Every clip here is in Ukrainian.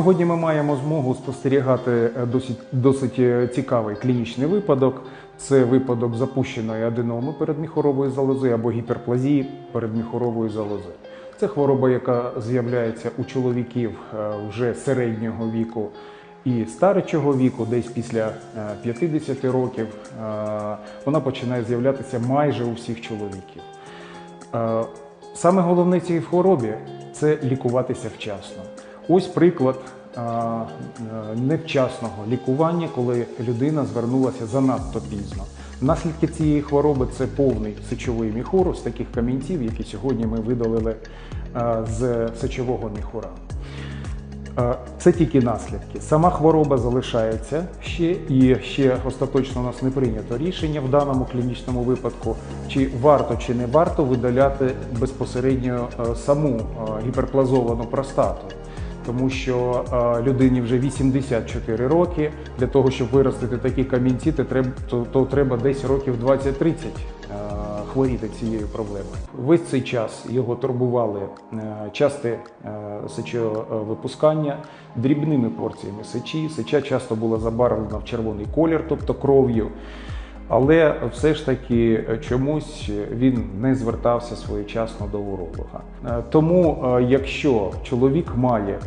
Сьогодні ми маємо змогу спостерігати е, досить, досить е, цікавий клінічний випадок. Це випадок запущеної аденоми передміхорової залози або гіперплазії передміхорової залози. Це хвороба, яка з'являється у чоловіків е, вже середнього віку і старечого віку, десь після е, 50 років. Вона починає з'являтися майже у всіх чоловіків. Саме головне цій хворобі це лікуватися вчасно. Ось приклад е, невчасного лікування, коли людина звернулася занадто пізно. Наслідки цієї хвороби це повний сечовий міхур з таких камінців, які сьогодні ми видалили з сечового міхура. Це тільки наслідки. Сама хвороба залишається ще, і ще остаточно у нас не прийнято рішення в даному клінічному випадку, чи варто чи не варто видаляти безпосередньо е, саму е, гіперплазовану простату. Тому що е, людині вже 84 роки. Для того, щоб виростити такі камінці, то треба, десь років 20-30 е, хворіти цією проблемою. Весь цей час його турбували е, часте сечовипускання дрібними порціями сечі. Сеча часто була забарвлена в червоний колір, тобто кров'ю. Але все ж таки е, чомусь він не звертався своєчасно до уролога. Е, Тому, е, якщо чоловік має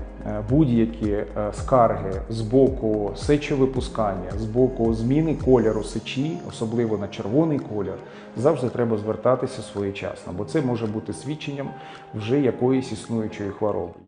будь-які скарги з боку сечовипускання, з боку зміни кольору сечі, особливо на червоний колір, завжди треба звертатися своєчасно, бо це може бути свідченням вже якоїсь існуючої хвороби.